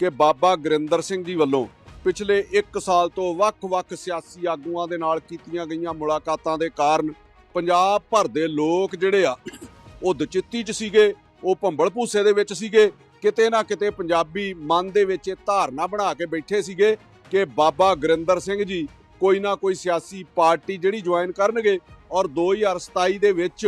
ਕਿ ਬਾਬਾ ਗੁਰਿੰਦਰ ਸਿੰਘ ਜੀ ਵੱਲੋਂ ਪਿਛਲੇ 1 ਸਾਲ ਤੋਂ ਵੱਖ-ਵੱਖ ਸਿਆਸੀ ਆਗੂਆਂ ਦੇ ਨਾਲ ਕੀਤੀਆਂ ਗਈਆਂ ਮੁਲਾਕਾਤਾਂ ਦੇ ਕਾਰਨ ਪੰਜਾਬ ਭਰ ਦੇ ਲੋਕ ਜਿਹੜੇ ਆ, ਉਹ ਦਚਿੱਤੀ 'ਚ ਸੀਗੇ, ਉਹ ਭੰਬਲ ਭੂਸੇ ਦੇ ਵਿੱਚ ਸੀਗੇ, ਕਿਤੇ ਨਾ ਕਿਤੇ ਪੰਜਾਬੀ ਮਨ ਦੇ ਵਿੱਚ ਇਹ ਧਾਰਨਾ ਬਣਾ ਕੇ ਬੈਠੇ ਸੀਗੇ ਕਿ ਬਾਬਾ ਗੁਰਿੰਦਰ ਸਿੰਘ ਜੀ ਕੋਈ ਨਾ ਕੋਈ ਸਿਆਸੀ ਪਾਰਟੀ ਜਿਹੜੀ ਜੁਆਇਨ ਕਰਨਗੇ ਔਰ 2027 ਦੇ ਵਿੱਚ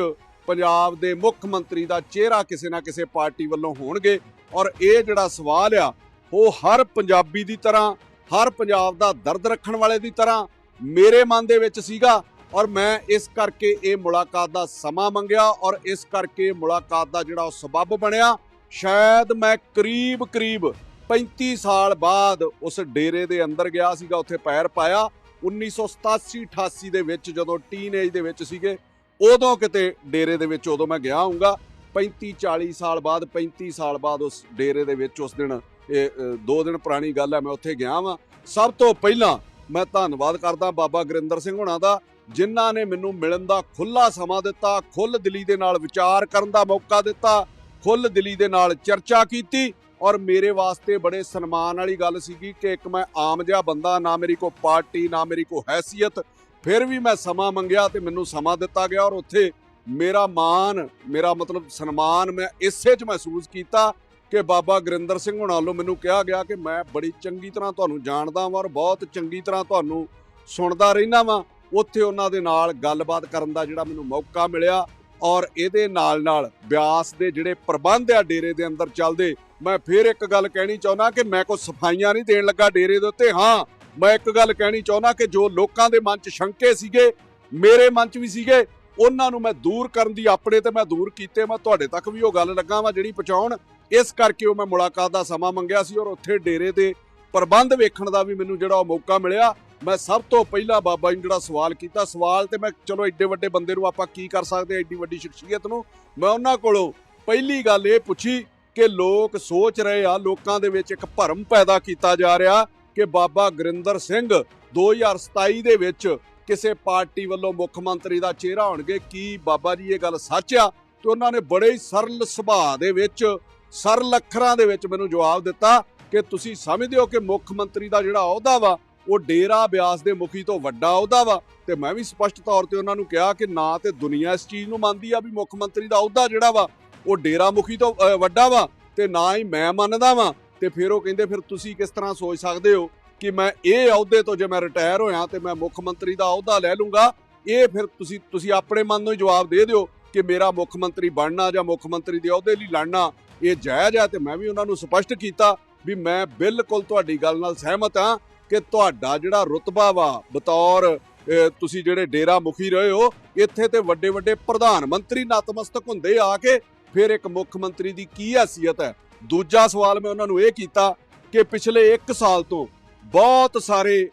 ਪੰਜਾਬ ਦੇ ਮੁੱਖ ਮੰਤਰੀ ਦਾ ਚਿਹਰਾ ਕਿਸੇ ਨਾ ਕਿਸੇ ਪਾਰਟੀ ਵੱਲੋਂ ਹੋਣਗੇ ਔਰ ਇਹ ਜਿਹੜਾ ਸਵਾਲ ਆ ਉਹ ਹਰ ਪੰਜਾਬੀ ਦੀ ਤਰ੍ਹਾਂ, ਹਰ ਪੰਜਾਬ ਦਾ ਦਰਦ ਰੱਖਣ ਵਾਲੇ ਦੀ ਤਰ੍ਹਾਂ ਮੇਰੇ ਮਨ ਦੇ ਵਿੱਚ ਸੀਗਾ ਔਰ ਮੈਂ ਇਸ ਕਰਕੇ ਇਹ ਮੁਲਾਕਾਤ ਦਾ ਸਮਾਂ ਮੰਗਿਆ ਔਰ ਇਸ ਕਰਕੇ ਮੁਲਾਕਾਤ ਦਾ ਜਿਹੜਾ ਉਹ ਸਬੱਬ ਬਣਿਆ। ਸ਼ਾਇਦ ਮੈਂ ਕਰੀਬ ਕਰੀਬ 35 ਸਾਲ ਬਾਅਦ ਉਸ ਡੇਰੇ ਦੇ ਅੰਦਰ ਗਿਆ ਸੀਗਾ, ਉੱਥੇ ਪੈਰ ਪਾਇਆ। 1987 88 ਦੇ ਵਿੱਚ ਜਦੋਂ ਟੀਨੇਜ ਦੇ ਵਿੱਚ ਸੀਗੇ, ਉਦੋਂ ਕਿਤੇ ਡੇਰੇ ਦੇ ਵਿੱਚ ਉਦੋਂ ਮੈਂ ਗਿਆ ਹੂੰਗਾ 35 40 ਸਾਲ ਬਾਅਦ 35 ਸਾਲ ਬਾਅਦ ਉਸ ਡੇਰੇ ਦੇ ਵਿੱਚ ਉਸ ਦਿਨ ਇਹ ਅ, ਦੋ ਦਿਨ ਪੁਰਾਣੀ ਗੱਲ ਹੈ ਮੈਂ ਉੱਥੇ ਗਿਆ ਵਾਂ। ਸਭ ਤੋਂ ਪਹਿਲਾਂ ਮੈਂ ਧੰਨਵਾਦ ਕਰਦਾ ਬਾਬਾ ਗੁਰਿੰਦਰ ਸਿੰਘ ਹੁਣਾਂ ਦਾ ਜਿਨ੍ਹਾਂ ਨੇ ਮੈਨੂੰ ਮਿਲਣ ਦਾ ਖੁੱਲਾ ਸਮਾਂ ਦਿੱਤਾ ਖੁੱਲ ਦਿਲੀ ਦੇ ਨਾਲ ਵਿਚਾਰ ਕਰਨ ਦਾ ਮੌਕਾ ਦਿੱਤਾ ਖੁੱਲ ਦਿਲੀ ਦੇ ਨਾਲ ਚਰਚਾ ਕੀਤੀ ਔਰ ਮੇਰੇ ਵਾਸਤੇ ਬੜੇ ਸਨਮਾਨ ਵਾਲੀ ਗੱਲ ਸੀਗੀ ਕਿ ਇੱਕ ਮੈਂ ਆਮ ਜਿਹਾ ਬੰਦਾ ਨਾ ਮੇਰੀ ਕੋ ਪਾਰਟੀ ਨਾ ਮੇਰੀ ਕੋ ਹੈਸੀਅਤ। ਫਿਰ ਵੀ ਮੈਂ ਸਮਾਂ ਮੰਗਿਆ ਤੇ ਮੈਨੂੰ ਸਮਾਂ ਦਿੱਤਾ ਗਿਆ ਔਰ ਉੱਥੇ ਮੇਰਾ ਮਾਣ ਮੇਰਾ ਮਤਲਬ ਸਨਮਾਨ ਮੈਂ ਇਸੇ 'ਚ ਮਹਿਸੂਸ ਕੀਤਾ ਕਿ ਬਾਬਾ ਗੁਰਿੰਦਰ ਸਿੰਘ ਹੁਣਾਂ ਵੱਲੋਂ ਮੈਨੂੰ ਕਿਹਾ ਗਿਆ ਕਿ ਮੈਂ ਬੜੀ ਚੰਗੀ ਤਰ੍ਹਾਂ ਤੁਹਾਨੂੰ ਜਾਣਦਾ ਵਾਂ ਔਰ ਬਹੁਤ ਚੰਗੀ ਤਰ੍ਹਾਂ ਤੁਹਾਨੂੰ ਸੁਣਦਾ ਰਹਿਣਾ ਵਾਂ। ਉੱਥੇ ਉਹਨਾਂ ਦੇ ਨਾਲ ਗੱਲਬਾਤ ਕਰਨ ਦਾ ਜਿਹੜਾ ਮੈਨੂੰ ਮੌਕਾ ਮਿਲਿਆ ਔਰ ਇਹਦੇ ਨਾਲ ਨਾਲ ਬਿਆਸ ਦੇ ਜਿਹੜੇ ਪ੍ਰਬੰਧ ਆ ਡੇਰੇ ਦੇ ਅੰਦਰ ਚੱਲਦੇ, ਮੈਂ ਫਿਰ ਇੱਕ ਗੱਲ ਕਹਿਣੀ ਚਾਹੁੰਦਾ ਕਿ ਮੈਂ ਕੋਈ ਸਫਾਈਆਂ ਨਹੀਂ ਦੇਣ ਲੱਗਾ ਡੇਰੇ ਦੇ ਉੱਤੇ। ਹਾਂ, ਮੈਂ ਇੱਕ ਗੱਲ ਕਹਿਣੀ ਚਾਹੁੰਦਾ ਕਿ ਜੋ ਲੋਕਾਂ ਦੇ ਮਨ 'ਚ ਸ਼ੰਕੇ ਸੀਗੇ, ਮੇਰੇ ਮਨ 'ਚ ਵੀ ਸੀਗੇ, ਉਹਨਾਂ ਨੂੰ ਮੈਂ ਦੂਰ ਕਰਨ ਦੀ ਆਪਣੇ ਤੇ ਮੈਂ ਦੂਰ ਕੀਤੇ, ਮੈਂ ਤੁਹਾਡੇ ਤੱਕ ਵੀ ਉਹ ਗੱਲ ਲੱਗਾ ਵਾਂ ਜਿਹੜੀ ਪਹੁੰਚਾਉਣ। ਇਸ ਕਰਕੇ ਉਹ ਮੈਂ ਮੁਲਾਕਾਤ ਦਾ ਸਮਾਂ ਮੰਗਿਆ ਸੀ ਔਰ ਉੱਥੇ ਡੇਰੇ ਦੇ ਪ੍ਰਬੰਧ ਵੇਖਣ ਦਾ ਵੀ ਮੈਨੂੰ ਜਿਹੜਾ ਉਹ ਮੌਕਾ ਮਿਲਿਆ। ਮੈਂ ਸਭ ਤੋਂ ਪਹਿਲਾਂ ਬਾਬਾ ਜੀ ਨੂੰ ਜਿਹੜਾ ਸਵਾਲ ਕੀਤਾ, ਸਵਾਲ ਤੇ ਮੈਂ ਚਲੋ ਐਡੇ ਵੱਡੇ ਬੰਦੇ ਨੂੰ ਆਪਾਂ ਕੀ ਕਰ ਸਕਦੇ ਐਡੀ ਵੱਡੀ ਸ਼ਖਸੀਅਤ ਨੂੰ। ਮੈਂ ਉਹਨਾਂ ਕੋਲੋਂ ਪਹਿਲੀ ਗੱਲ ਇਹ ਪੁੱਛੀ ਕਿ ਲੋਕ ਸੋਚ ਰਹੇ ਆ, ਲੋਕਾਂ ਦੇ ਵਿੱਚ ਇੱਕ ਭਰਮ ਪੈਦਾ ਕੀਤਾ ਜਾ ਰਿਹਾ ਕਿ ਬਾਬਾ ਗੁਰਿੰਦਰ ਸਿੰਘ 2027 ਦੇ ਵਿੱਚ ਕਿਸੇ ਪਾਰਟੀ ਵੱਲੋਂ ਮੁੱਖ ਮੰਤਰੀ ਦਾ ਚਿਹਰਾ ਹੋਣਗੇ। ਕੀ ਬਾਬਾ ਜੀ ਇਹ ਗੱਲ ਸੱਚ ਆ? ਤੇ ਉਹਨਾਂ ਨੇ ਬੜੇ ਹੀ ਸਰਲ ਸੁਭਾਅ ਦੇ ਵਿੱਚ ਸਰਲ ਅੱਖਰਾਂ ਦੇ ਵਿੱਚ ਮੈਨੂੰ ਜਵਾਬ ਦਿੱਤਾ ਕਿ ਤੁਸੀਂ ਸਮਝਦੇ ਹੋ ਕਿ ਮੁੱਖ ਮੰਤਰੀ ਦਾ ਜਿਹੜਾ ਅਹੁਦਾ ਵਾ, ਉਹ ਡੇਰਾ ਬਿਆਸ ਦੇ ਮੁਖੀ ਤੋਂ ਵੱਡਾ ਅਹੁਦਾ ਵਾ। ਤੇ ਮੈਂ ਵੀ ਸਪਸ਼ਟ ਤੌਰ ਤੇ ਉਹਨਾਂ ਨੂੰ ਕਿਹਾ ਕਿ ਨਾ ਤੇ ਦੁਨੀਆ ਇਸ ਚੀਜ਼ ਨੂੰ ਮੰਨਦੀ ਆ ਵੀ ਮੁੱਖ ਮੰਤਰੀ ਦਾ ਅਹੁਦਾ ਜਿਹੜਾ ਵਾ, ਉਹ ਡੇਰਾ ਮੁਖੀ ਤੋਂ ਵੱਡਾ ਵਾ ਤੇ ਨਾ ਹੀ ਮੈਂ ਮੰਨਦਾ ਵਾਂ। ਤੇ ਫਿਰ ਉਹ ਕਹਿੰਦੇ, ਫਿਰ ਤੁਸੀਂ ਕਿਸ ਤਰ੍ਹਾਂ ਸੋਚ ਸਕਦੇ ਹੋ ਕਿ ਮੈਂ ਇਹ ਅਹੁਦੇ ਤੋਂ ਜੇ ਮੈਂ ਰਿਟਾਇਰ ਹੋਇਆ ਤੇ ਮੈਂ ਮੁੱਖ ਮੰਤਰੀ ਦਾ ਅਹੁਦਾ ਲੈ ਲੂੰਗਾ? ਇਹ ਫਿਰ ਤੁਸੀਂ ਤੁਸੀਂ ਆਪਣੇ ਮਨ ਨੂੰ ਹੀ ਜਵਾਬ ਦੇ ਦਿਓ ਕਿ ਮੇਰਾ ਮੁੱਖ ਮੰਤਰੀ ਬਣਨਾ ਜਾਂ ਮੁੱਖ ਮੰਤਰੀ ਦੇ ਅਹੁਦੇ ਲਈ ਲੜਨਾ ਇਹ ਜਾਇਜ਼ ਆ ਤੇ ਮੈਂ ਵੀ ਉਹਨਾਂ ਨੂੰ ਸਪਸ਼ਟ ਕੀਤਾ ਵੀ ਮੈਂ ਬਿਲਕੁਲ ਤੁਹਾਡੀ ਗੱਲ ਨਾਲ ਸਹਿਮਤ ਹਾਂ ਕਿ ਤੁਹਾਡਾ ਜਿਹੜਾ ਰੁਤਬਾ ਵਾ ਬਤੌਰ ਤੁਸੀਂ ਜਿਹੜੇ ਡੇਰਾ ਮੁਖੀ ਰਹੇ ਹੋ, ਇੱਥੇ ਤੇ ਵੱਡੇ ਵੱਡੇ ਪ੍ਰਧਾਨ ਮੰਤਰੀ ਨਤਮਸਤਕ ਹੁੰਦੇ ਆ ਕੇ ਫਿਰ ਇੱਕ ਮੁੱਖ ਮੰਤਰੀ ਦੀ ਕੀ ਹیثیت ਹੈ? ਦੂਜਾ ਸਵਾਲ ਮੈਂ ਉਹਨਾਂ ਨੂੰ ਇਹ ਕੀਤਾ ਕਿ ਪਿਛਲੇ ਇੱਕ ਸਾਲ ਤੋਂ ਬਹੁਤ ਸਾਰੇ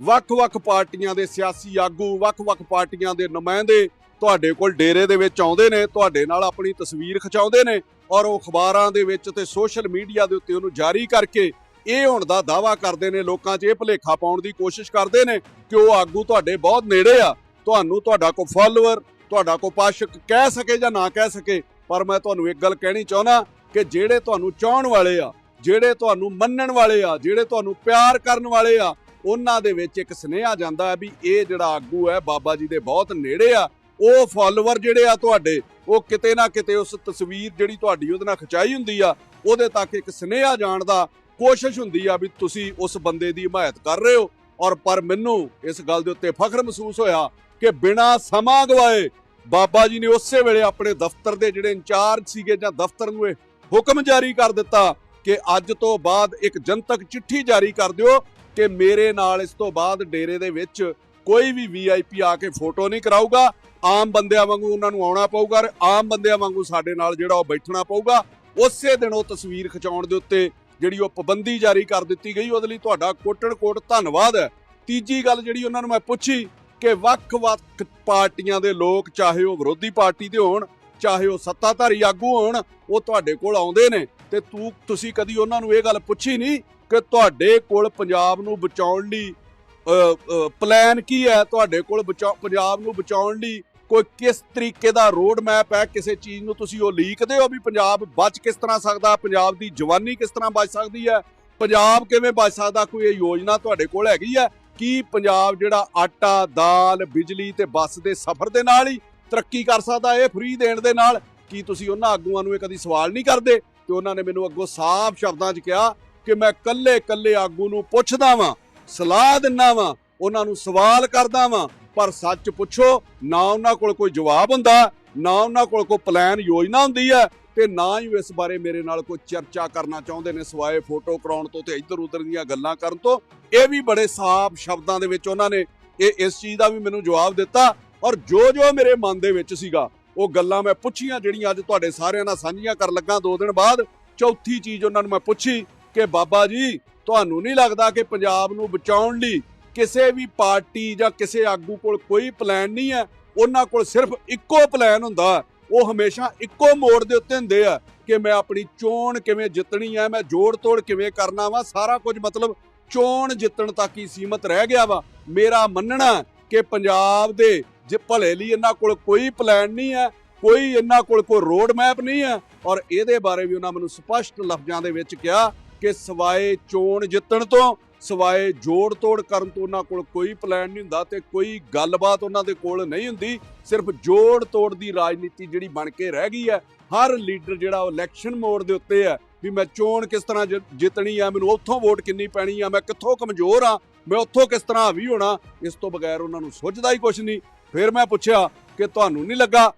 ਵੱਖ-ਵੱਖ ਪਾਰਟੀਆਂ ਦੇ ਸਿਆਸੀ ਆਗੂ, ਵੱਖ-ਵੱਖ ਪਾਰਟੀਆਂ ਦੇ ਨੁਮਾਇੰਦੇ ਤੁਹਾਡੇ ਕੋਲ ਡੇਰੇ ਦੇ ਵਿੱਚ ਆਉਂਦੇ ਨੇ, ਤੁਹਾਡੇ ਨਾਲ ਆਪਣੀ ਤਸਵੀਰ ਖਿਚਾਉਂਦੇ ਨੇ ਔਰ ਉਹ ਅਖਬਾਰਾਂ ਦੇ ਵਿੱਚ ਤੇ ਸੋਸ਼ਲ ਮੀਡੀਆ ਦੇ ਉੱਤੇ ਉਹਨੂੰ ਜਾਰੀ ਕਰਕੇ ਇਹ ਹੋਣ ਦਾ ਦਾਵਾ ਕਰਦੇ ਨੇ, ਲੋਕਾਂ 'ਚ ਇਹ ਭੁਲੇਖਾ ਪਾਉਣ ਦੀ ਕੋਸ਼ਿਸ਼ ਕਰਦੇ ਨੇ ਕਿ ਉਹ ਆਗੂ ਤੁਹਾਡੇ ਬਹੁਤ ਨੇੜੇ ਆ, ਤੁਹਾਨੂੰ ਤੁਹਾਡਾ ਕੋ ਫਾਲੋਅਰ ਤੁਹਾਡਾ ਕੋ ਪਾਸ਼ਕ ਕਹਿ ਸਕੇ ਜਾਂ ਨਾ ਕਹਿ ਸਕੇ, ਪਰ ਮੈਂ ਤੁਹਾਨੂੰ ਇੱਕ ਗੱਲ ਕਹਿਣੀ ਚਾਹੁੰਦਾ ਕਿ ਜਿਹੜੇ ਤੁਹਾਨੂੰ ਚਾਹਣ ਵਾਲੇ ਆ, ਜਿਹੜੇ ਤੁਹਾਨੂੰ ਮੰਨਣ ਵਾਲੇ ਆ, ਜਿਹੜੇ ਤੁਹਾਨੂੰ ਪਿਆਰ ਕਰਨ ਵਾਲੇ ਆ, ਉਹਨਾਂ ਦੇ ਵਿੱਚ ਇੱਕ ਸੁਨੇਹਾ ਜਾਂਦਾ ਹੈ ਵੀ ਇਹ ਜਿਹੜਾ ਆਗੂ ਹੈ ਬਾਬਾ ਜੀ ਦੇ ਬਹੁਤ ਨੇੜੇ ਆ ਉਹ ਫਾਲੋਅਰ ਜਿਹੜੇ ਆ ਤੁਹਾਡੇ, ਉਹ ਕਿਤੇ ਨਾ ਕਿਤੇ ਉਸ ਤਸਵੀਰ ਜਿਹੜੀ ਤੁਹਾਡੀ ਉਹਦੇ ਨਾਲ ਖਿਚਾਈ ਹੁੰਦੀ ਆ, ਉਹਦੇ ਤੱਕ ਇੱਕ ਸੁਨੇਹਾ ਜਾਣ ਦਾ ਕੋਸ਼ਿਸ਼ ਹੁੰਦੀ ਆ ਵੀ ਤੁਸੀਂ ਉਸ ਬੰਦੇ ਦੀ ਹਮਾਇਤ ਕਰ ਰਹੇ ਹੋ। ਔਰ ਪਰ ਮੈਨੂੰ ਇਸ ਗੱਲ ਦੇ ਉੱਤੇ ਫਖਰ ਮਹਿਸੂਸ ਹੋਇਆ ਕਿ ਬਿਨਾਂ ਸਮਾਂ ਗਵਾਏ ਬਾਬਾ ਜੀ ਨੇ ਉਸੇ ਵੇਲੇ ਆਪਣੇ ਦਫ਼ਤਰ ਦੇ ਜਿਹੜੇ ਇੰਚਾਰਜ ਸੀਗੇ ਜਾਂ ਦਫ਼ਤਰ ਨੂੰ ਇਹ ਹੁਕਮ ਜਾਰੀ ਕਰ ਦਿੱਤਾ ਕਿ ਅੱਜ ਤੋਂ ਬਾਅਦ ਇੱਕ ਜਨਤਕ ਚਿੱਠੀ ਜਾਰੀ ਕਰ ਦਿਓ ਕਿ ਮੇਰੇ ਨਾਲ ਇਸ ਤੋਂ ਬਾਅਦ ਡੇਰੇ ਦੇ ਵਿੱਚ ਕੋਈ ਵੀ ਵੀਆਈਪੀ ਆ ਕੇ ਫੋਟੋ ਨਹੀਂ ਕਰਾਊਗਾ। ਆਮ ਬੰਦਿਆਂ ਵਾਂਗੂ ਉਹਨਾਂ ਨੂੰ ਆਉਣਾ ਪਊਗਾ ਔਰ ਆਮ ਬੰਦਿਆਂ ਵਾਂਗੂ ਸਾਡੇ ਨਾਲ ਜਿਹੜਾ ਉਹ ਬੈਠਣਾ ਪਊਗਾ, ਉਸੇ ਦਿਨ ਉਹ ਤਸਵੀਰ ਖਿਚਾਉਣ ਦੇ ਉੱਤੇ ਜਿਹੜੀ ਉਹ ਪਾਬੰਦੀ ਜਾਰੀ ਕਰ ਦਿੱਤੀ ਗਈ। ਉਹਦੇ ਲਈ ਤੁਹਾਡਾ ਕੋਟਣ ਕੋਟ ਧੰਨਵਾਦ। ਹੈ ਤੀਜੀ ਗੱਲ ਜਿਹੜੀ ਉਹਨਾਂ ਨੂੰ ਮੈਂ ਪੁੱਛੀ ਕਿ ਵੱਖ-ਵੱਖ ਪਾਰਟੀਆਂ ਦੇ ਲੋਕ, ਚਾਹੇ ਉਹ ਵਿਰੋਧੀ ਪਾਰਟੀ ਦੇ ਹੋਣ, ਚਾਹੇ ਉਹ ਸੱਤਾਧਾਰੀ ਆਗੂ ਹੋਣ, ਉਹ ਤੁਹਾਡੇ ਕੋਲ ਆਉਂਦੇ ਨੇ ਤੇ ਤੂੰ, ਤੁਸੀਂ ਕਦੀ ਉਹਨਾਂ ਨੂੰ ਇਹ ਗੱਲ ਪੁੱਛੀ ਨਹੀਂ ਕਿ ਤੁਹਾਡੇ ਕੋਲ ਪੰਜਾਬ ਨੂੰ ਬਚਾਉਣ ਲਈ ਪਲਾਨ ਕੀ ਹੈ ਤੁਹਾਡੇ ਕੋਲ ਬਚਾ- ਪੰਜਾਬ ਨੂੰ ਬਚਾਉਣ ਲਈ? ਕੋਈ ਕਿਸ ਤਰੀਕੇ ਦਾ ਰੋਡ ਮੈਪ ਹੈ ਕਿਸੇ ਚੀਜ਼ ਨੂੰ ਤੁਸੀਂ ਉਹ ਲੀਕਦੇ ਹੋ ਵੀ ਪੰਜਾਬ ਬਚ ਕਿਸ ਤਰ੍ਹਾਂ ਸਕਦਾ? ਪੰਜਾਬ ਦੀ ਜਵਾਨੀ ਕਿਸ ਤਰ੍ਹਾਂ ਬਚ ਸਕਦੀ ਹੈ? ਪੰਜਾਬ ਕਿਵੇਂ ਬਚ ਸਕਦਾ? ਕੋਈ ਇਹ ਯੋਜਨਾ ਤੁਹਾਡੇ ਕੋਲ ਹੈਗੀ ਹੈ ਕੀ ਪੰਜਾਬ ਜਿਹੜਾ ਆਟਾ, ਦਾਲ, ਬਿਜਲੀ ਤੇ ਬੱਸ ਦੇ ਸਫ਼ਰ ਦੇ ਨਾਲ ਹੀ ਤਰੱਕੀ ਕਰ ਸਕਦਾ, ਇਹ ਫ੍ਰੀ ਦੇਣ ਦੇ ਨਾਲ? ਕੀ ਤੁਸੀਂ ਉਹਨਾਂ ਆਗੂਆਂ ਨੂੰ ਇਹ ਕਦੀ ਸਵਾਲ ਨਹੀਂ ਕਰਦੇ? ਤੇ ਉਹਨਾਂ ਨੇ ਮੈਨੂੰ ਅੱਗੋਂ ਸਾਫ਼ ਸ਼ਬਦਾਂ 'ਚ ਕਿਹਾ ਕਿ ਮੈਂ ਕੱਲੇ ਕੱਲੇ ਆਗੂ ਨੂੰ ਪੁੱਛਦਾ ਵਾਂ। ਸਲਾਹ ਦਿੰਦਾ ਵਾਂ, ਉਹਨਾਂ ਨੂੰ ਸਵਾਲ ਕਰਦਾ ਵਾਂ, ਪਰ ਸੱਚ ਪੁੱਛੋ, ਨਾ ਉਹਨਾਂ ਕੋਲ ਕੋਈ ਜਵਾਬ ਹੁੰਦਾ, ਨਾ ਉਹਨਾਂ ਕੋਲ ਕੋਈ ਪਲਾਨ ਯੋਜਨਾ ਹੁੰਦੀ ਹੈ, ਤੇ ਨਾ ਹੀ ਇਸ ਬਾਰੇ ਮੇਰੇ ਨਾਲ ਕੋਈ ਚਰਚਾ ਕਰਨਾ ਚਾਹੁੰਦੇ ਨੇ, ਸਵਾਏ ਫੋਟੋ ਕਰਾਉਣ ਤੋਂ ਤੇ ਇੱਧਰ ਉੱਧਰ ਦੀਆਂ ਗੱਲਾਂ ਕਰਨ ਤੋਂ। ਇਹ ਵੀ ਬੜੇ ਸਾਫ਼ ਸ਼ਬਦਾਂ ਦੇ ਵਿੱਚ ਉਹਨਾਂ ਨੇ ਇਹ ਇਸ ਚੀਜ਼ ਦਾ ਵੀ ਮੈਨੂੰ ਜਵਾਬ ਦਿੱਤਾ, ਔਰ ਜੋ ਜੋ ਮੇਰੇ ਮਨ ਦੇ ਵਿੱਚ ਸੀਗਾ, ਉਹ ਗੱਲਾਂ ਮੈਂ ਪੁੱਛੀਆਂ, ਜਿਹੜੀਆਂ ਅੱਜ ਤੁਹਾਡੇ ਸਾਰਿਆਂ ਨਾਲ ਸਾਂਝੀਆਂ ਕਰਨ ਲੱਗਾ ਦੋ ਦਿਨ ਬਾਅਦ। ਚੌਥੀ ਚੀਜ਼ ਉਹਨਾਂ ਨੂੰ ਮੈਂ ਪੁੱਛੀ ਕਿ ਬਾਬਾ ਜੀ ਤੁਹਾਨੂੰ ਨਹੀਂ ਲੱਗਦਾ ਕਿ ਪੰਜਾਬ ਨੂੰ ਬਚਾਉਣ ਲਈ ਕਿਸੇ ਵੀ ਪਾਰਟੀ ਜਾਂ ਕਿਸੇ ਆਗੂ ਕੋਲ ਕੋਈ ਪਲਾਨ ਨਹੀਂ ਹੈ? ਉਹਨਾਂ ਕੋਲ ਸਿਰਫ ਇੱਕੋ ਪਲਾਨ ਹੁੰਦਾ ਉਹ ਹਮੇਸ਼ਾ ਇੱਕੋ ਮੋੜ ਦੇ ਉੱਤੇ ਹੁੰਦੇ ਆ ਕਿ ਮੈਂ ਆਪਣੀ ਚੋਣ ਕਿਵੇਂ ਜਿੱਤਣੀ ਹੈ, ਮੈਂ ਜੋੜ ਤੋੜ ਕਿਵੇਂ ਕਰਨਾ ਵਾ, ਸਾਰਾ ਕੁਝ ਮਤਲਬ ਚੋਣ ਜਿੱਤਣ ਤੱਕ ਹੀ ਸੀਮਤ ਰਹਿ ਗਿਆ ਵਾ। ਮੇਰਾ ਮੰਨਣਾ ਕਿ ਪੰਜਾਬ ਦੇ ਜੇ ਭਲੇ ਲਈ ਇਹਨਾਂ ਕੋਲ ਕੋਈ ਪਲਾਨ ਨਹੀਂ ਹੈ, ਕੋਈ ਇਹਨਾਂ ਕੋਲ ਕੋਈ ਰੋਡ ਮੈਪ ਨਹੀਂ ਹੈ ਔਰ ਇਹਦੇ ਬਾਰੇ ਵੀ ਉਹਨਾਂ ਮੈਨੂੰ ਸਪਸ਼ਟ ਲਫ਼ਜ਼ਾਂ ਦੇ ਵਿੱਚ ਕਿਹਾ ਕਿ ਸਵਾਏ ਚੋਣ ਜਿੱਤਣ ਤੋਂ, ਸਵਾਏ ਜੋੜ ਤੋੜ ਕਰਨ ਤੋਂ ਉਹਨਾਂ ਕੋਲ ਕੋਈ ਪਲਾਨ ਨਹੀਂ ਹੁੰਦਾ ਤੇ ਕੋਈ ਗੱਲਬਾਤ ਉਹਨਾਂ ਦੇ ਕੋਲ ਨਹੀਂ ਹੁੰਦੀ। ਸਿਰਫ ਜੋੜ ਤੋੜ ਦੀ ਰਾਜਨੀਤੀ ਜਿਹੜੀ ਬਣ ਕੇ ਰਹਿ ਗਈ ਹੈ। ਹਰ ਲੀਡਰ ਜਿਹੜਾ ਉਹ ਇਲੈਕਸ਼ਨ ਮੋਡ ਦੇ ਉੱਤੇ ਹੈ ਵੀ ਮੈਂ ਚੋਣ ਕਿਸ ਤਰ੍ਹਾਂ ਜਿ- ਜਿੱਤਣੀ ਆ, ਮੈਨੂੰ ਉੱਥੋਂ ਵੋਟ ਕਿੰਨੀ ਪੈਣੀ ਆ, ਮੈਂ ਕਿੱਥੋਂ ਕਮਜ਼ੋਰ ਆ, ਮੈਂ ਉੱਥੋਂ ਕਿਸ ਤਰ੍ਹਾਂ ਹਾਵੀ ਹੋਣਾ, ਇਸ ਤੋਂ ਬਗੈਰ ਉਹਨਾਂ ਨੂੰ ਸੁੱਝਦਾ ਹੀ ਕੁਝ ਨਹੀਂ। ਫਿਰ ਮੈਂ ਪੁੱਛਿਆ ਕਿ ਤੁਹਾਨੂੰ ਨਹੀਂ ਲੱਗਾ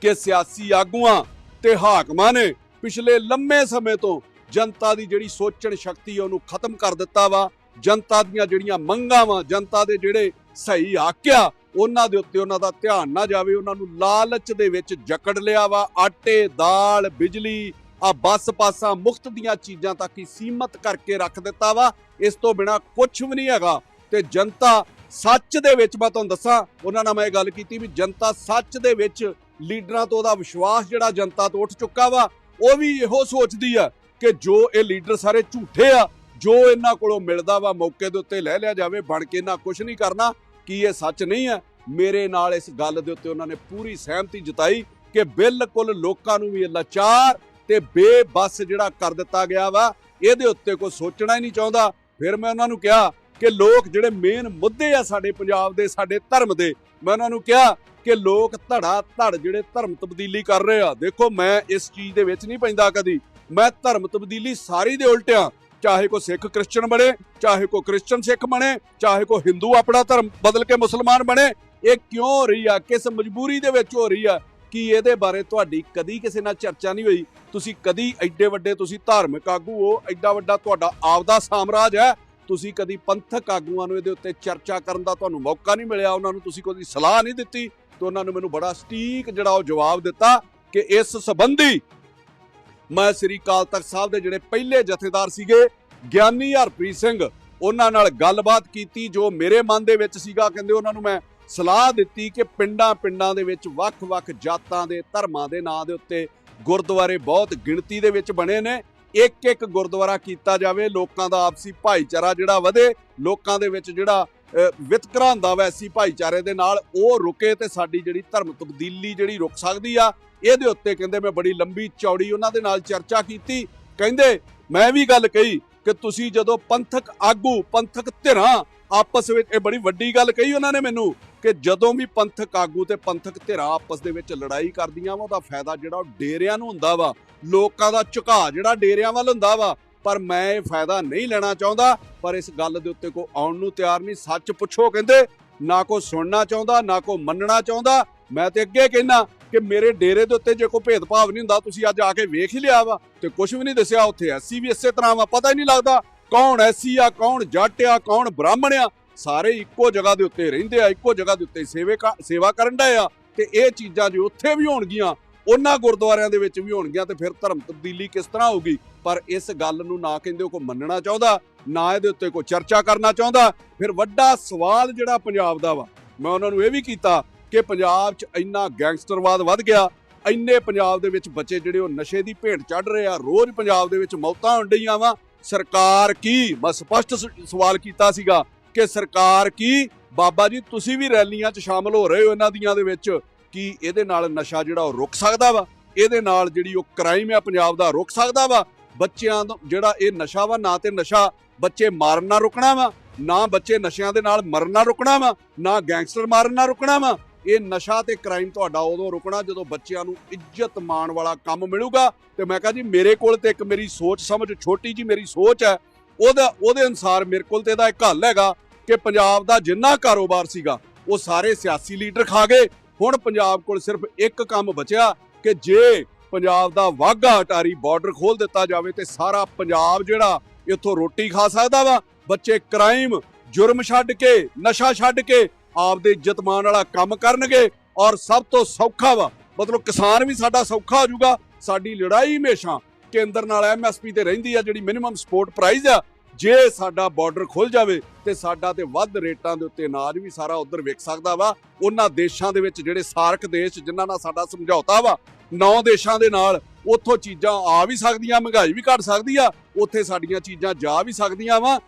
ਕਿ ਸਿਆਸੀ ਆਗੂਆਂ ਤੇ ਹਾਕਮਾਂ ਨੇ ਪਿਛਲੇ ਲੰਮੇ ਸਮੇਂ ਤੋਂ ਜਨਤਾ ਦੀ ਜਿਹੜੀ ਸੋਚਣ ਸ਼ਕਤੀ ਹੈ ਉਹਨੂੰ ਖਤਮ ਕਰ ਦਿੱਤਾ ਵਾ। ਜਨਤਾ ਦੀਆਂ ਜਿਹੜੀਆਂ ਮੰਗਾਂ ਵਾ, ਜਨਤਾ ਦੇ ਜਿਹੜੇ ਸਹੀ ਹੱਕ ਆ, ਉਹਨਾਂ ਦੇ ਉੱਤੇ ਉਹਨਾਂ ਦਾ ਧਿਆਨ ਨਾ ਜਾਵੇ। ਉਹਨਾਂ ਨੂੰ ਲਾਲਚ ਦੇ ਵਿੱਚ ਜਕੜ ਲਿਆ ਵਾ। ਆਟੇ, ਦਾਲ, ਬਿਜਲੀ, ਆ ਬੱਸ ਪਾਸਾਂ ਮੁਫਤ ਦੀਆਂ ਚੀਜ਼ਾਂ ਤੱਕ ਹੀ ਸੀਮਤ ਕਰਕੇ ਰੱਖ ਦਿੱਤਾ ਵਾ। ਇਸ ਤੋਂ ਬਿਨਾ ਕੁਝ ਵੀ ਨਹੀਂ ਹੈਗਾ। ਤੇ ਜਨਤਾ ਸੱਚ ਦੇ ਵਿੱਚ, ਮੈਂ ਤੁਹਾਨੂੰ ਦੱਸਾਂ, ਉਹਨਾਂ ਨਾਲ ਮੈਂ ਇਹ ਗੱਲ ਕੀਤੀ ਵੀ ਜਨਤਾ ਸੱਚ ਦੇ ਵਿੱਚ ਲੀਡਰਾਂ ਤੋਂ ਉਹਦਾ ਵਿਸ਼ਵਾਸ ਜਿਹੜਾ ਜਨਤਾ ਤੋਂ ਉੱਠ ਚੁੱਕਾ ਵਾ, ਉਹ ਵੀ ਇਹੋ ਸੋਚਦੀ ਆ ਕਿ ਜੋ ਇਹ ਲੀਡਰ ਸਾਰੇ ਝੂਠੇ ਆ, ਜੋ ਇਹਨਾਂ ਕੋਲੋਂ ਮਿਲਦਾ ਵਾ ਮੌਕੇ ਦੇ ਉੱਤੇ ਲੈ ਲਿਆ ਜਾਵੇ, ਬਣ ਕੇ ਇਹਨਾਂ ਕੁਝ ਨਹੀਂ ਕਰਨਾ, ਕੀ ਇਹ ਸੱਚ ਨਹੀਂ ਹੈ? ਮੇਰੇ ਨਾਲ ਇਸ ਗੱਲ ਦੇ ਉੱਤੇ ਉਹਨਾਂ ਨੇ ਪੂਰੀ ਸਹਿਮਤੀ ਜਤਾਈ ਕਿ ਬਿਲਕੁਲ ਲੋਕਾਂ ਨੂੰ ਵੀ ਇਹ ਲਾਚਾਰ ਤੇ ਬੇਬਸ ਜਿਹੜਾ ਕਰ ਦਿੱਤਾ ਗਿਆ ਵਾ, ਇਹਦੇ ਉੱਤੇ ਕੋਈ ਸੋਚਣਾ ਹੀ ਨਹੀਂ ਚਾਹੁੰਦਾ। ਫਿਰ ਮੈਂ ਉਹਨਾਂ ਨੂੰ ਕਿਹਾ ਕਿ ਲੋਕ ਜਿਹੜੇ ਮੇਨ ਮੁੱਦੇ ਆ ਸਾਡੇ ਪੰਜਾਬ ਦੇ, ਸਾਡੇ ਧਰਮ ਦੇ, ਮੈਂ ਉਹਨਾਂ ਨੂੰ ਕਿਹਾ ਕਿ ਲੋਕ ਧੜਾ ਧੜ ਜਿਹੜੇ ਧਰਮ ਤਬਦੀਲੀ ਕਰ ਰਹੇ ਆ, ਦੇਖੋ ਮੈਂ ਇਸ ਚੀਜ਼ ਦੇ ਵਿੱਚ ਨਹੀਂ ਪੈਂਦਾ ਕਦੀ। ਮੈਂ ਧਰਮ ਤਬਦੀਲੀ ਸਾਰੀ ਦੇ ਉਲਟਿਆਂ, ਚਾਹੇ ਕੋ ਸਿੱਖ ਕ੍ਰਿਸਚੀਅਨ ਬਣੇ, ਚਾਹੇ ਕੋ ਕ੍ਰਿਸਚੀਅਨ ਸਿੱਖ ਬਣੇ, ਚਾਹੇ ਕੋ ਹਿੰਦੂ ਆਪਣਾ ਧਰਮ ਬਦਲ ਕੇ ਮੁਸਲਮਾਨ ਬਣੇ, ਇਹ ਕਿਉਂ ਹੋ ਰਹੀ ਆ? ਕਿਸ ਮਜਬੂਰੀ ਦੇ ਵਿੱਚ ਹੋ ਰਹੀ ਆ? ਕੀ ਇਹਦੇ ਬਾਰੇ ਤੁਹਾਡੀ ਕਦੀ ਕਿਸੇ ਨਾਲ ਚਰਚਾ ਨਹੀਂ ਹੋਈ? ਤੁਸੀਂ ਕਦੀ ਐਡੇ ਵੱਡੇ, ਤੁਸੀਂ ਧਾਰਮਿਕ ਆਗੂ ਹੋ, ਐਡਾ ਵੱਡਾ ਤੁਹਾਡਾ ਆਪਦਾ ਸਾਮਰਾਜ ਹੈ, ਤੁਸੀਂ ਕਦੀ ਪੰਥਕ ਆਗੂਆਂ ਨੂੰ ਇਹਦੇ ਉੱਤੇ ਚਰਚਾ ਕਰਨ ਦਾ ਤੁਹਾਨੂੰ ਮੌਕਾ ਨਹੀਂ ਮਿਲਿਆ, ਉਹਨਾਂ ਨੂੰ ਤੁਸੀਂ ਕੋਈ ਸਲਾਹ ਨਹੀਂ ਦਿੱਤੀ? ਤੇ ਉਹਨਾਂ ਨੇ ਮੈਨੂੰ ਬੜਾ ਸਟੀਕ ਜਿਹੜਾ ਉਹ ਜਵਾਬ ਦਿੱਤਾ ਕਿ ਇਸ ਸੰਬੰਧੀ ਮੈਂ ਸ੍ਰੀ ਅਕਾਲ ਤਖਤ ਸਾਹਿਬ ਦੇ ਜਿਹੜੇ ਪਹਿਲੇ ਜਥੇਦਾਰ ਸੀਗੇ, ਗਿਆਨੀ ਹਰਪ੍ਰੀਤ ਸਿੰਘ, ਉਹਨਾਂ ਨਾਲ ਗੱਲਬਾਤ ਕੀਤੀ, ਜੋ ਮੇਰੇ ਮਨ ਦੇ ਵਿੱਚ ਸੀਗਾ, ਕਹਿੰਦੇ ਉਹਨਾਂ ਨੂੰ ਮੈਂ ਸਲਾਹ ਦਿੱਤੀ ਕਿ ਪਿੰਡਾਂ ਪਿੰਡਾਂ ਦੇ ਵਿੱਚ ਵੱਖ-ਵੱਖ ਜਾਤਾਂ ਦੇ, ਧਰਮਾਂ ਦੇ ਨਾਂ ਦੇ ਉੱਤੇ ਗੁਰਦੁਆਰੇ ਬਹੁਤ ਗਿਣਤੀ ਦੇ ਵਿੱਚ ਬਣੇ ਨੇ। ਇੱਕ ਇੱਕ ਗੁਰਦੁਆਰਾ ਕੀਤਾ ਜਾਵੇ, ਲੋਕਾਂ ਦਾ ਆਪਸੀ ਭਾਈਚਾਰਾ ਜਿਹੜਾ ਵਧੇ, ਲੋਕਾਂ ਦੇ ਵਿੱਚ ਜਿਹੜਾ ਵਿਤਕਰਾ ਹੁੰਦਾ ਵੈਸੀ ਭਾਈਚਾਰੇ ਦੇ ਨਾਲ, ਉਹ ਰੁਕੇ ਤੇ ਸਾਡੀ ਜਿਹੜੀ ਧਰਮ ਤਬਦੀਲੀ ਜਿਹੜੀ ਰੁਕ ਸਕਦੀ ਆ ਇਹਦੇ ਉੱਤੇ ਕਹਿੰਦੇ ਮੈਂ ਬੜੀ ਲੰਬੀ ਚੌੜੀ ਉਹਨਾਂ ਦੇ ਨਾਲ ਚਰਚਾ ਕੀਤੀ। ਕਹਿੰਦੇ, ਮੈਂ ਵੀ ਗੱਲ ਕਹੀ ਕਿ ਤੁਸੀਂ ਜਦੋਂ ਪੰਥਕ ਆਗੂ, ਪੰਥਕ ਧਿਰਾਂ ਆਪਸ ਵਿੱਚ, ਇਹ ਬੜੀ ਵੱਡੀ ਗੱਲ ਕਹੀ ਉਹਨਾਂ ਨੇ ਮੈਨੂੰ ਕਿ ਜਦੋਂ ਵੀ ਪੰਥਕ ਆਗੂ ਤੇ ਪੰਥਕ ਧਿਰਾਂ ਆਪਸ ਦੇ ਵਿੱਚ ਲੜਾਈ ਕਰਦੀਆਂ ਵਾ, ਉਹਦਾ ਫਾਇਦਾ ਜਿਹੜਾ ਉਹ ਡੇਰਿਆਂ ਨੂੰ ਹੁੰਦਾ ਵਾ, ਲੋਕਾਂ ਦਾ ਝੁਕਾਅ ਜਿਹੜਾ ਡੇਰਿਆਂ ਵੱਲ ਹੁੰਦਾ ਵਾ। ਪਰ ਮੈਂ ਇਹ ਫਾਇਦਾ ਨਹੀਂ ਲੈਣਾ ਚਾਹੁੰਦਾ, ਪਰ ਇਸ ਗੱਲ ਦੇ ਉੱਤੇ ਕੋ ਆਉਣ ਨੂੰ ਤਿਆਰ ਨਹੀਂ। ਸੱਚ ਪੁੱਛੋ, ਕਹਿੰਦੇ, ਨਾ ਕੋ ਸੁਣਨਾ ਚਾਹੁੰਦਾ, ਨਾ ਕੋ ਮੰਨਣਾ ਚਾਹੁੰਦਾ। ਮੈਂ ਤੇ ਅੱਗੇ ਕਹਿਣਾ ਕਿ ਮੇਰੇ ਡੇਰੇ ਦੇ ਉੱਤੇ ਜੇ ਕੋਈ ਭੇਦਭਾਵ ਨਹੀਂ ਹੁੰਦਾ, ਤੁਸੀਂ ਅੱਜ ਆ ਕੇ ਵੇਖ ਹੀ ਲਿਆ ਵਾ ਤੇ ਕੁਝ ਵੀ ਨਹੀਂ ਦੱਸਿਆ ਉੱਥੇ। ਐਸੀ ਵੀ ਇਸੇ ਤਰ੍ਹਾਂ ਵਾ, ਪਤਾ ਹੀ ਨਹੀਂ ਲੱਗਦਾ ਕੌਣ ਐਸੀ ਆ, ਕੌਣ ਜੱਟ ਆ, ਕੌਣ ਬ੍ਰਾਹਮਣ ਆ। ਸਾਰੇ ਇੱਕੋ ਜਗ੍ਹਾ ਦੇ ਉੱਤੇ ਰਹਿੰਦੇ ਆ, ਇੱਕੋ ਜਗ੍ਹਾ ਦੇ ਉੱਤੇ ਸੇਵੇ ਕ- ਸੇਵਾ ਕਰਨ ਡਏ ਆ ਤੇ ਇਹ ਚੀਜ਼ਾਂ ਜੇ ਉੱਥੇ ਵੀ ਹੋਣਗੀਆਂ, ਉਹਨਾਂ ਗੁਰਦੁਆਰਿਆਂ ਦੇ ਵਿੱਚ ਵੀ ਹੋਣਗੀਆਂ ਤੇ ਫਿਰ ਧਰਮ ਤਬਦੀਲੀ ਕਿਸ ਤਰ੍ਹਾਂ ਹੋਊਗੀ? ਪਰ ਇਸ ਗੱਲ ਨੂੰ ਨਾ ਕਹਿੰਦੇ ਉਹ ਕੋਈ ਮੰਨਣਾ ਚਾਹੁੰਦਾ, ਨਾ ਇਹਦੇ ਉੱਤੇ ਕੋਈ ਚਰਚਾ ਕਰਨਾ ਚਾਹੁੰਦਾ, ਫਿਰ ਵੱਡਾ ਸਵਾਲ ਜਿਹੜਾ ਪੰਜਾਬ ਦਾ ਵਾ, ਮੈਂ ਉਹਨਾਂ ਨੂੰ ਇਹ ਵੀ ਕੀਤਾ ਕਿ ਪੰਜਾਬ 'ਚ ਇੰਨਾ ਗੈਂਗਸਟਰਵਾਦ ਵੱਧ ਗਿਆ, ਇੰਨੇ ਪੰਜਾਬ ਦੇ ਵਿੱਚ ਬੱਚੇ ਜਿਹੜੇ ਉਹ ਨਸ਼ੇ ਦੀ ਭੇਟ ਚੜ ਰਹੇ ਆ, ਰੋਜ਼ ਪੰਜਾਬ ਦੇ ਵਿੱਚ ਮੌਤਾਂ ਹੋਣ ਡਈਆਂ ਵਾ। ਸਰਕਾਰ ਕੀ ਮੈਂ ਸਪਸ਼ਟ ਸ- ਸਵਾਲ ਕੀਤਾ ਸੀਗਾ ਕਿ ਸਰਕਾਰ ਕੀ? ਬਾਬਾ ਜੀ, ਤੁਸੀਂ ਵੀ ਰੈਲੀਆਂ 'ਚ ਸ਼ਾਮਲ ਹੋ ਰਹੇ ਹੋ ਇਹਨਾਂ ਦੀਆਂ ਦੇ ਵਿੱਚ। ਕੀ ਇਹਦੇ ਨਾਲ ਨਸ਼ਾ ਜਿਹੜਾ ਉਹ ਰੁਕ ਸਕਦਾ ਵਾ? ਇਹਦੇ ਨਾਲ ਜਿਹੜੀ ਉਹ ਕ੍ਰਾਈਮ ਆ ਪੰਜਾਬ ਦਾ ਰੁਕ ਸਕਦਾ ਵਾ? ਬੱਚਿਆਂ ਦਾ ਜਿਹੜਾ ਇਹ ਨਸ਼ਾ ਵਾ, ਨਾ ਤੇ ਨਸ਼ਾ, ਬੱਚੇ ਮਾਰਨ ਨਾ ਰੁਕਣਾ ਵਾ, ਨਾ ਬੱਚੇ ਨਸ਼ਿਆਂ ਦੇ ਨਾਲ ਮਰਨ ਨਾ ਰੁਕਣਾ ਵਾ, ਨਾ ਗੈਂਗਸਟਰ ਮਾਰਨ ਨਾ ਰੁਕਣਾ ਵਾ। ਇਹ ਨਸ਼ਾ ਤੇ ਕ੍ਰਾਈਮ ਤੁਹਾਡਾ ਉਦੋਂ ਰੁਕਣਾ ਜਦੋਂ ਬੱਚਿਆਂ ਨੂੰ ਇੱਜ਼ਤ ਮਾਣ ਵਾਲਾ ਕੰਮ ਮਿਲੂਗਾ। ਤੇ ਮੈਂ ਕਹਾਂ ਜੀ, ਮੇਰੇ ਕੋਲ ਤੇ ਇੱਕ ਮੇਰੀ ਸੋਚ ਸਮਝ ਛੋਟੀ ਜੀ ਮੇਰੀ ਸੋਚ ਹੈ। ਉਹਦਾ, ਉਹਦੇ ਅਨਸਾਰ ਮੇਰੇ ਕੋਲ ਤੇ ਇਹਦਾ ਇੱਕ ਹੱਲ ਹੈਗਾ ਕਿ ਪੰਜਾਬ ਦਾ ਜਿੰਨਾ ਕਾਰੋਬਾਰ ਸੀਗਾ, ਉਹ ਸਾਰੇ ਸਿਆਸੀ ਲੀਡਰ ਖਾ ਗਏ। ਹੁਣ ਪੰਜਾਬ ਕੋਲ ਸਿਰਫ ਇੱਕ ਕੰਮ ਬਚਿਆ ਕਿ ਜੇ ਪੰਜਾਬ ਦਾ ਵਾਘਾ ਅਟਾਰੀ ਬਾਰਡਰ ਖੋਲ ਦਿੱਤਾ ਜਾਵੇ ਤੇ ਸਾਰਾ ਪੰਜਾਬ ਜਿਹੜਾ ਇੱਥੋਂ ਰੋਟੀ ਖਾ ਸਕਦਾ ਵਾ। ਬੱਚੇ ਕ੍ਰਾਈਮ ਜੁਰਮ ਛੱਡ ਕੇ, ਨਸ਼ਾ ਛੱਡ ਕੇ ਆਪਦੇ ਇੱਜ਼ਤ ਮਾਣ ਵਾਲਾ ਕੰਮ ਕਰਨਗੇ ਔਰ ਸਭ ਤੋਂ ਸੌਖਾ ਵਾ, ਮਤਲਬ ਕਿਸਾਨ ਵੀ ਸਾਡਾ ਸੌਖਾ ਹੋ ਜਾਊਗਾ, ਸਾਡੀ ਲੜਾਈ ਹਮੇਸ਼ਾ ਕੇਂਦਰ ਨਾਲ ਐਮਐਸਪੀ ਤੇ ਰਹਿੰਦੀ ਆ, ਜਿਹੜੀ ਮਿਨੀਮਮ ਸਪੋਰਟ ਪ੍ਰਾਈਸ ਆ, ਜੇ ਸਾਡਾ ਬਾਰਡਰ ਖੁੱਲ ਜਾਵੇ ਤੇ ਸਾਡਾ ਤੇ ਵੱਧ ਰੇਟਾਂ ਦੇ ਉੱਤੇ ਅਨਾਜ ਵੀ ਸਾਰਾ ਉਧਰ ਵਿਕ ਸਕਦਾ ਵਾ, ਉਹਨਾਂ ਦੇਸ਼ਾਂ ਦੇ ਵਿੱਚ ਜਿਹੜੇ ਸਾਰਕ ਦੇਸ਼ ਜਿਨ੍ਹਾਂ ਨਾਲ ਸਾਡਾ ਸਮਝੌਤਾ ਵਾ, ਨੌ ਦੇਸ਼ਾਂ ਦੇ ਨਾਲ ਉੱਥੋਂ ਚੀਜ਼ਾਂ ਆ ਵੀ ਸਕਦੀਆਂ, ਮਹਿੰਗਾਈ ਵੀ ਘਟ ਸਕਦੀ ਆ, ਉੱਥੇ ਸਾਡੀਆਂ ਚੀਜ਼ਾਂ ਜਾ ਵੀ ਸਕਦੀਆਂ ਵਾ,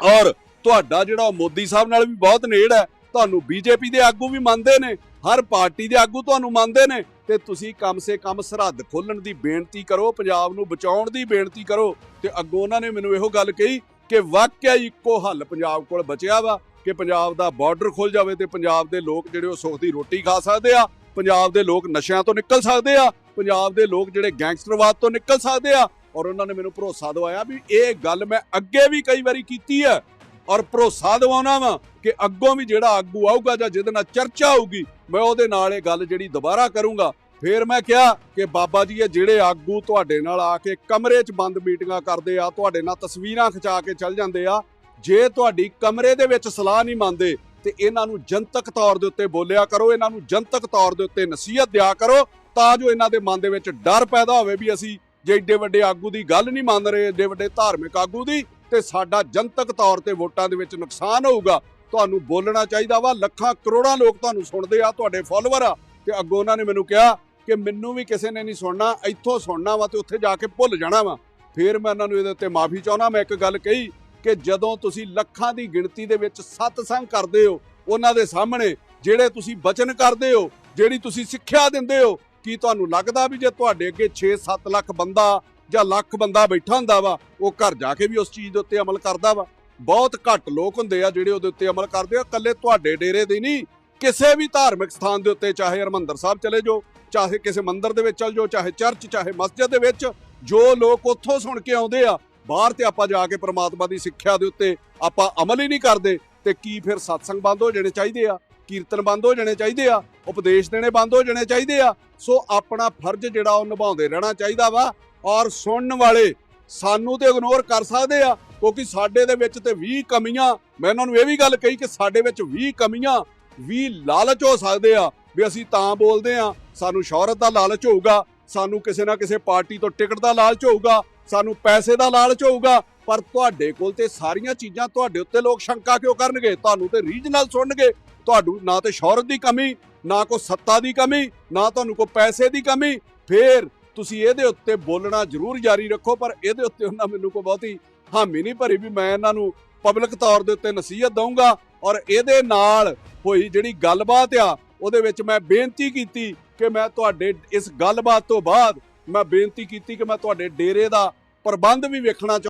ਔਰ ਤੁਹਾਡਾ ਜਿਹੜਾ ਉਹ ਮੋਦੀ ਸਾਹਿਬ ਨਾਲ ਵੀ ਬਹੁਤ ਨੇੜ ਹੈ ਤੁਹਾਨੂੰ ਬੀਜੇਪੀ ਦੇ ਆਗੂ ਵੀ ਮੰਨਦੇ ਨੇ, ਹਰ ਪਾਰਟੀ ਦੇ ਆਗੂ ਤੁਹਾਨੂੰ ਮੰਨਦੇ ਨੇ, ਤੇ ਤੁਸੀਂ ਕਮ ਸੇ ਕਮ ਸਰਹੱਦ ਖੋਲਣ ਦੀ ਬੇਨਤੀ ਕਰੋ, ਪੰਜਾਬ ਨੂੰ ਬਚਾਉਣ ਦੀ ਬੇਨਤੀ ਕਰੋ, ਤੇ ਅੱਗੋਂ ਉਹਨਾਂ ਨੇ ਮੈਨੂੰ ਇਹੋ ਗੱਲ ਕਹੀ ਕਿ ਵਾਕਿਆ ਇੱਕੋ ਹੱਲ ਪੰਜਾਬ ਕੋਲ ਬਚਿਆ ਵਾ, ਕਿ ਪੰਜਾਬ ਦਾ ਬਾਰਡਰ ਖੁੱਲ ਜਾਵੇ ਤੇ ਪੰਜਾਬ ਦੇ ਲੋਕ ਜਿਹੜੇ ਉਹ ਸੁੱਖ ਦੀ ਰੋਟੀ ਖਾ ਸਕਦੇ ਆ, ਪੰਜਾਬ ਦੇ ਲੋਕ ਨਸ਼ਿਆਂ ਤੋਂ ਨਿਕਲ ਸਕਦੇ ਆ, ਪੰਜਾਬ ਦੇ ਲੋਕ ਜਿਹੜੇ ਗੈਂਗਸਟਰਵਾਦ ਤੋਂ ਨਿਕਲ ਸਕਦੇ ਆ, ਔਰ ਉਹਨਾਂ ਨੇ ਮੈਨੂੰ ਭਰੋਸਾ ਦਵਾਇਆ ਵੀ ਇਹ ਗੱਲ ਮੈਂ ਅੱਗੇ ਵੀ ਕਈ ਵਾਰੀ ਕੀਤੀ ਹੈ ਔਰ ਭਰੋਸਾ ਦਿਵਾਉਣਾ ਵਾ ਕਿ ਅੱਗੋਂ ਵੀ ਜਿਹੜਾ ਆਗੂ ਆਊਗਾ ਜਾਂ ਜਿਹਦੇ ਨਾਲ ਚਰਚਾ ਹੋਊਗੀ, ਮੈਂ ਉਹਦੇ ਨਾਲ ਇਹ ਗੱਲ ਜਿਹੜੀ ਦੁਬਾਰਾ ਕਰੂੰਗਾ। ਫੇਰ ਮੈਂ ਕਿਹਾ ਕਿ ਬਾਬਾ ਜੀ, ਇਹ ਜਿਹੜੇ ਆਗੂ ਤੁਹਾਡੇ ਨਾਲ ਆ ਕੇ ਕਮਰੇ 'ਚ ਬੰਦ ਮੀਟਿੰਗਾਂ ਕਰਦੇ ਆ, ਤੁਹਾਡੇ ਨਾਲ ਤਸਵੀਰਾਂ ਖਿਚਾ ਕੇ ਚੱਲ ਜਾਂਦੇ ਆ, ਜੇ ਤੁਹਾਡੀ ਕਮਰੇ ਦੇ ਵਿੱਚ ਸਲਾਹ ਨਹੀਂ ਮੰਨਦੇ, ਤੇ ਇਹਨਾਂ ਨੂੰ ਜਨਤਕ ਤੌਰ ਦੇ ਉੱਤੇ ਬੋਲਿਆ ਕਰੋ, ਇਹਨਾਂ ਨੂੰ ਜਨਤਕ ਤੌਰ ਦੇ ਉੱਤੇ ਨਸੀਹਤ ਦਿਆ ਕਰੋ, ਤਾਂ ਜੋ ਇਹਨਾਂ ਦੇ ਮਨ ਦੇ ਵਿੱਚ ਡਰ ਪੈਦਾ ਹੋਵੇ ਵੀ ਅਸੀਂ ਜੇ ਏਡੇ ਵੱਡੇ ਆਗੂ ਦੀ ਗੱਲ ਨਹੀਂ ਮੰਨ ਰਹੇ, ਏਡੇ ਵੱਡੇ ਧਾਰਮਿਕ ਆਗੂ ਦੀ ਤੇ ਸਾਡਾ ਜਨਤਕ ਤੌਰ ਤੇ ਵੋਟਾਂ ਦੇ ਵਿੱਚ ਨੁਕਸਾਨ ਹੋਊਗਾ। ਤੁਹਾਨੂੰ ਬੋਲਣਾ ਚਾਹੀਦਾ ਵਾ, ਲੱਖਾਂ ਕਰੋੜਾਂ ਲੋਕ ਤੁਹਾਨੂੰ ਸੁਣਦੇ ਆ, ਤੁਹਾਡੇ ਫਾਲੋਅਰ ਆ। ਤੇ ਅੱਗੋਂ ਉਹਨਾਂ ਨੇ ਮੈਨੂੰ ਕਿਹਾ ਕਿ ਮੈਨੂੰ ਵੀ ਕਿਸੇ ਨੇ ਨਹੀਂ ਸੁਣਨਾ, ਇੱਥੋਂ ਸੁਣਨਾ ਵਾ ਤੇ ਉੱਥੇ ਜਾ ਕੇ ਭੁੱਲ ਜਾਣਾ ਵਾ। ਫਿਰ ਮੈਂ ਉਹਨਾਂ ਨੂੰ ਇਹਦੇ ਉੱਤੇ ਮਾਫੀ ਚਾਹੁੰਦਾ, ਮੈਂ ਇੱਕ ਗੱਲ ਕਹੀ ਕਿ ਜਦੋਂ ਤੁਸੀਂ ਲੱਖਾਂ ਦੀ ਗਿਣਤੀ ਦੇ ਵਿੱਚ ਸਤਸੰਗ ਕਰਦੇ ਹੋ, ਉਹਨਾਂ ਦੇ ਸਾਹਮਣੇ ਜਿਹੜੇ ਤੁਸੀਂ ਬਚਨ ਕਰਦੇ ਹੋ, ਜਿਹੜੀ ਤੁਸੀਂ ਸਿੱਖਿਆ ਦਿੰਦੇ ਹੋ, ਕੀ ਤੁਹਾਨੂੰ ਲੱਗਦਾ ਵੀ ਜੇ ਤੁਹਾਡੇ ਅੱਗੇ 6-7 ਲੱਖ ਬੰਦਾ ਜਾਂ ਲੱਖ ਬੰਦਾ ਬੈਠਾ ਹੁੰਦਾ ਵਾ, ਉਹ ਘਰ ਜਾ ਕੇ ਵੀ ਉਸ ਚੀਜ਼ ਦੇ ਉੱਤੇ ਅਮਲ ਕਰਦਾ ਵਾ। ਬਹੁਤ ਘੱਟ ਲੋਕ ਹੁੰਦੇ ਆ ਜਿਹੜੇ ਉਹਦੇ ਉੱਤੇ ਅਮਲ ਕਰਦੇ ਆ। ਇਕੱਲੇ ਤੁਹਾਡੇ ਡੇਰੇ ਦੇ ਨਹੀਂ, ਕਿਸੇ ਵੀ ਧਾਰਮਿਕ ਸਥਾਨ ਦੇ ਉੱਤੇ, ਚਾਹੇ ਹਰਮੰਦਰ ਸਾਹਿਬ ਚਲੇ ਜਾਓ, ਚਾਹੇ ਕਿਸੇ ਮੰਦਿਰ ਦੇ ਵਿੱਚ ਚਲ ਜਾਓ, ਚਾਹੇ ਚਰਚ, ਚਾਹੇ ਮਸਜਿਦ ਦੇ ਵਿੱਚ, ਜੋ ਲੋਕ ਉੱਥੋਂ ਸੁਣ ਕੇ ਆਉਂਦੇ ਆ, ਬਾਹਰ ਤੇ ਆਪਾਂ ਜਾ ਕੇ ਪ੍ਰਮਾਤਮਾ ਦੀ ਸਿੱਖਿਆ ਦੇ ਉੱਤੇ ਆਪਾਂ ਅਮਲ ਹੀ ਨਹੀਂ ਕਰਦੇ। ਤੇ ਕੀ ਫਿਰ ਸਤਸੰਗ ਬੰਦ ਹੋ ਜਾਣੇ ਚਾਹੀਦੇ ਆ? ਕੀਰਤਨ ਬੰਦ ਹੋ ਜਾਣੇ ਚਾਹੀਦੇ ਆ? ਉਪਦੇਸ਼ ਦੇਣੇ ਬੰਦ ਹੋ ਜਾਣੇ ਚਾਹੀਦੇ ਆ? ਸੋ ਆਪਣਾ ਫਰਜ਼ ਜਿਹੜਾ ਉਹ ਨਿਭਾਉਂਦੇ ਰਹਿਣਾ ਚਾਹੀਦਾ ਵਾ। ਔਰ ਸੁਣਨ ਵਾਲੇ ਸਾਨੂੰ ਤੇ ਇਗਨੋਰ ਕਰ ਸਕਦੇ ਆ, ਕਿਉਂਕਿ ਸਾਡੇ ਦੇ ਵਿੱਚ ਤੇ 20 ਕਮੀਆਂ, ਮੈਂ ਉਹਨਾਂ ਨੂੰ ਇਹ ਵੀ ਗੱਲ ਕਹੀ ਕਿ ਸਾਡੇ ਵਿੱਚ 20 ਕਮੀਆਂ 20 ਲਾਲਚ ਹੋ ਸਕਦੇ ਆ, ਵੀ ਅਸੀਂ ਤਾਂ ਬੋਲਦੇ ਆ, ਸਾਨੂੰ ਸ਼ੌਹਰਤ ਦਾ ਲਾਲਚ ਹੋਊਗਾ, ਸਾਨੂੰ ਕਿਸੇ ਨਾ ਕਿਸੇ ਪਾਰਟੀ ਤੋਂ ਟਿਕਟ ਦਾ ਲਾਲਚ ਹੋਊਗਾ, ਸਾਨੂੰ ਪੈਸੇ ਦਾ ਲਾਲਚ ਹੋਊਗਾ, ਪਰ ਤੁਹਾਡੇ ਕੋਲ ਤੇ ਸਾਰੀਆਂ ਚੀਜ਼ਾਂ ਤੁਹਾਡੇ ਉੱਤੇ ਲੋਕ ਸ਼ੰਕਾ ਕਿਉਂ ਕਰਨਗੇ? ਤੁਹਾਨੂੰ ਤੇ ਰੀਜਨਲ ਸੁਣਨਗੇ, ਤੁਹਾਨੂੰ ਨਾ ਤੇ ਸ਼ੌਹਰਤ ਦੀ ਕਮੀ, ਨਾ ਕੋ ਸੱਤਾ ਦੀ ਕਮੀ, ਨਾ ਤੁਹਾਨੂੰ ਕੋ ਪੈਸੇ ਦੀ ਕਮੀ, ਫੇਰ ਤੁਸੀਂ ਇਹਦੇ ਉੱਤੇ ਬੋਲਣਾ ਜ਼ਰੂਰ ਜਾਰੀ ਰੱਖੋ, ਪਰ ਇਹਦੇ ਉੱਤੇ ਉਹਨਾਂ ਮੈਨੂੰ ਕੋਈ ਬਹੁਤੀ ਹਾਮੀ ਨਹੀਂ ਭਰੀ ਵੀ ਮੈਂ ਇਹਨਾਂ ਨੂੰ ਪਬਲਿਕ ਤੌਰ ਦੇ ਉੱਤੇ ਨਸੀਹਤ ਦਊਂਗਾ ਔਰ ਇਹਦੇ ਨਾਲ ਹੋਈ ਜਿਹੜੀ ਗੱਲਬਾਤ ਆ, ਉਹਦੇ ਵਿੱਚ ਮੈਂ ਬੇਨਤੀ ਕੀਤੀ ਕਿ ਮੈਂ ਤੁਹਾਡੇ ਇਸ ਗੱਲਬਾਤ ਤੋਂ ਬਾਅਦ ਮੈਂ ਬੇਨਤੀ ਕੀਤੀ ਕਿ ਮੈਂ ਤੁਹਾਡੇ ਡੇਰੇ ਦਾ ਪ੍ਰਬੰਧ ਵੀ ਵੇਖਣਾ ਚਾਹੁੰਦਾ।